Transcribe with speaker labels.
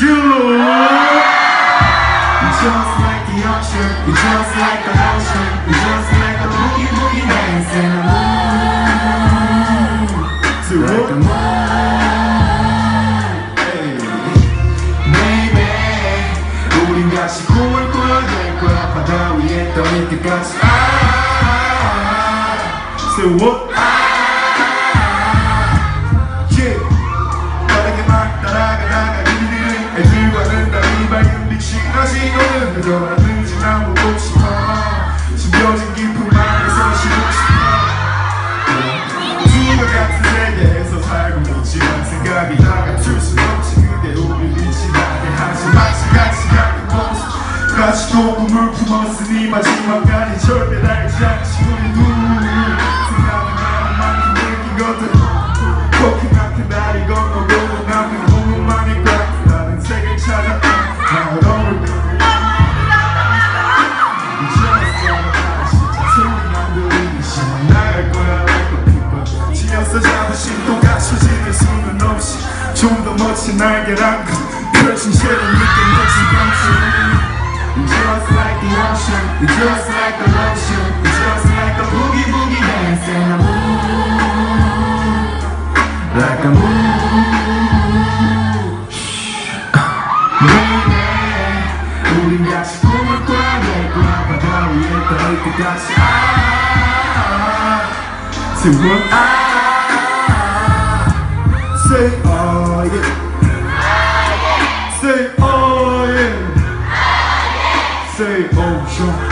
Speaker 1: You're just like the ocean, you're just like the ocean, you're just like a boogie boogie dance
Speaker 2: and I'm on to
Speaker 1: like I'm
Speaker 2: on.
Speaker 1: Hey, baby, 우린 같이 꿈을 we're 거야 바다 위에 떠 있기까지.
Speaker 2: what?
Speaker 1: 오는 그더라든지 난 보고 싶어 숨겨진 깊은 마음에서 쉬고 싶어. 두가 같은 세계에서 살고 있지만 생각이 다 같을 순 없지. 그대 우리 빛이 나게 하지 같이 같은 모습 같이 또 꿈을 품었으니 마지막까지 절대 달지 않지 없이 좀 더 멋진 날개랑 펼친 새로운 느낌 멋진 방식 You're just like the ocean You're just like the ocean You're just like a boogie boogie dancing a moon Like a moon Baby 우린 다시 꿈을 꿔낼 거야 바다 위에 떠올 때까지 아 Say what? Say oh yeah Say oh yeah Say oh